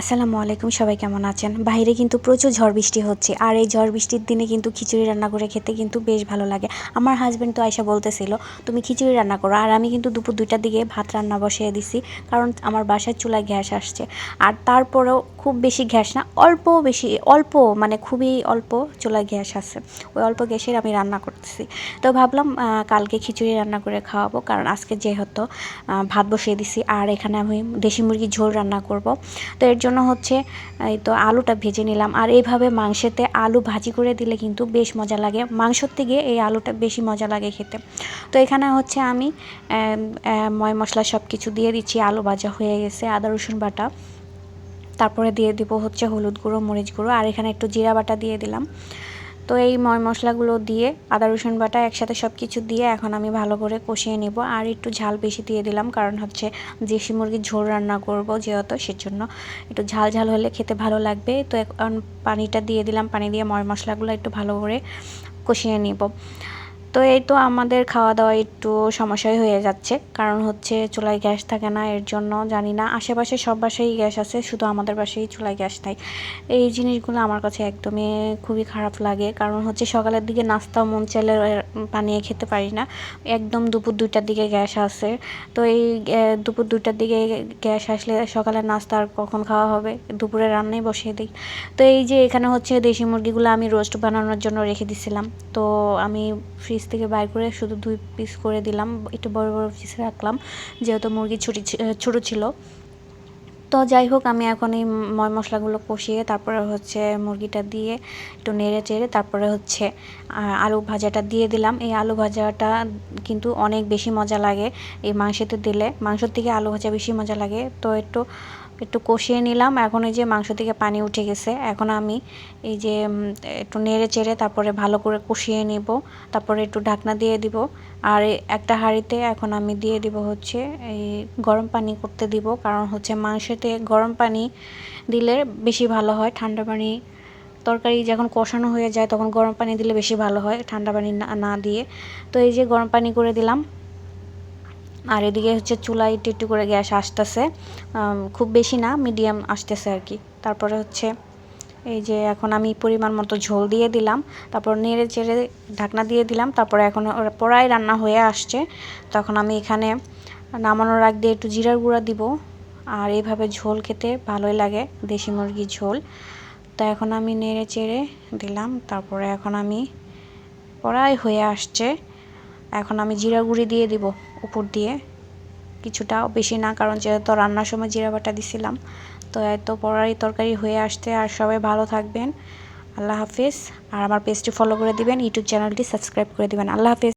আসসালামু আলাইকুম, সবাই কেমন আছেন? বাইরে কিন্তু প্রচুর ঝড় বৃষ্টি হচ্ছে, আর এই ঝড় বৃষ্টির দিনে কিন্তু খিচুড়ি রান্না করে খেতে কিন্তু বেশ ভালো লাগে। আমার হাজব্যান্ড তো আয়সা বলতেছিল, তুমি খিচুড়ি রান্না করো। আর আমি কিন্তু দুপুর দুইটার দিকে ভাত রান্না বসিয়ে দিছি, কারণ আমার বাসার চুলায় গ্যাস আসছে। আর তারপরেও খুব বেশি গ্যাস না, অল্প বেশি, অল্প মানে খুবই অল্প চুলায় গ্যাস আছে। ওই অল্প গ্যাসের আমি রান্না করতেছি। তো ভাবলাম কালকে খিচুড়ি রান্না করে খাওয়াবো, কারণ আজকে যেহেতু ভাত বসিয়ে দিছি, আর এখানে আমি দেশি মুরগির ঝোল রান্না করব। তো এর জন্য হচ্ছে এই তো আলুটা ভেজে নিলাম, আর এইভাবে মাংসেতে আলু ভাজি করে দিলে কিন্তু বেশ মজা লাগে। মাংসর থেকে এই আলুটা বেশি মজা লাগে খেতে। তো এখানে হচ্ছে আমি ময় মশলা সব কিছু দিয়ে দিচ্ছি, আলু ভাজা হয়ে গেছে, আদা রসুন বাটা। তারপরে দিয়ে দিব হচ্ছে হলুদ গুঁড়ো, মরিচ গুঁড়ো, আর এখানে একটু জিরা বাটা দিয়ে দিলাম। তো এই ময় মশলাগুলো দিয়ে আদা, রসুন বাটা একসাথে সব কিছু দিয়ে এখন আমি ভালো করে কষিয়ে নেব। আর একটু ঝাল বেশি দিয়ে দিলাম, কারণ হচ্ছে দেশি মুরগির ঝোল রান্না করব যেহেতু, সেজন্য একটু ঝাল ঝাল হলে খেতে ভালো লাগবে। তো এখন পানিটা দিয়ে দিলাম, পানি দিয়ে ময় মশলাগুলো একটু ভালো করে কষিয়ে নিব। তো এই তো আমাদের খাওয়া দাওয়া একটু সমস্যাই হয়ে যাচ্ছে। কারণ হচ্ছে চুলায় গ্যাস থাকে না, এর জন্য জানি না। আশেপাশে সব বাসায় গ্যাস আছে, শুধু আমাদের বাসায় চুলায় গ্যাস নাই। এই জিনিসগুলো আমার কাছে একদমই খুবই খারাপ লাগে। কারণ হচ্ছে সকালের দিকে নাস্তা মন চাইলে বানিয়ে খেতে পারি না। একদম দুপুর দুইটার দিকে গ্যাস আসে তো এই দুপুর দুইটার দিকে গ্যাস আসলে সকালের নাস্তা আর কখন খাওয়া হবে? দুপুরে রান্নাই বসিয়ে দিই। তো এই যে এখানে হচ্ছে দেশি মুরগিগুলো আমি রোস্ট বানানোর জন্য রেখে দিছিলাম। তো আমি ফ্রিজ থেকে বাইর করে শুধু দুই পিস করে দিলাম। একটু বড় বড় পিস রাখলাম, যেহেতু মুরগি ছুটি ছোটো ছিল। তো যাই হোক, আমি এখন এই ময় মশলাগুলো কষিয়ে, তারপরে হচ্ছে মুরগিটা দিয়ে একটু নেড়ে চেড়ে, তারপরে হচ্ছে আলু ভাজাটা দিয়ে দিলাম। এই আলু ভাজাটা কিন্তু অনেক বেশি মজা লাগে। এই মাংসতে দিলে, মাংসর থেকে আলু ভাজা বেশি মজা লাগে। তো একটু একটু কষিয়ে নিলাম। এখন এই যে মাংস থেকে পানি উঠে গেছে। এখন আমি এই যে একটু নেড়ে চেড়ে তারপরে ভালো করে কষিয়ে নিব। তারপরে একটু ঢাকনা দিয়ে দিব। আর একটা হাঁড়িতে এখন আমি দিয়ে দিব হচ্ছে এই গরম পানি করতে দিব। কারণ হচ্ছে মাংসতে গরম পানি দিলে বেশি ভালো হয়। ঠান্ডা পানি, তরকারি যখন কষানো হয়ে যায় তখন গরম পানি দিলে বেশি ভালো হয়। ঠান্ডা পানি না দিয়ে। তো এই যে গরম পানি করে দিলাম। আর এদিকে হচ্ছে চুলায় একটু একটু করে গ্যাস আসতেছে। খুব বেশি না মিডিয়াম আসতেছে আর কি। তারপরে হচ্ছে এই যে এখন আমি পরিমাণ মতো ঝোল দিয়ে দিলাম, তারপর নেড়ে চেড়ে ঢাকনা দিয়ে দিলাম, তারপরে এখন প্রায় রান্না হয়ে আসছে। তখন আমি এখানে নামানোর আগ দিয়ে একটু জিরার গুঁড়া দিব, আর এইভাবে ঝোল খেতে ভালোই লাগে, দেশি মুরগির ঝোল। তো এখন আমি নেড়ে চেড়ে দিলাম, তারপরে এখন আমি প্রায় হয়ে আসছে। এখন আমি জিরা গুঁড়ি দিয়ে দিব। উপর দিয়ে কিছুটা বেশি না, কারণ যেহেতু রান্নার সময় জিরা বাটা দিছিলাম, তো এত পড়ারই তরকারি হয়ে আসতে আর সবাই ভালো থাকবেন। আল্লাহ হাফিজ। আর আমার পেজটি ফলো করে দিবেন। ইউটিউব চ্যানেলটি সাবস্ক্রাইব করে দিবেন। আল্লাহ হাফিজ।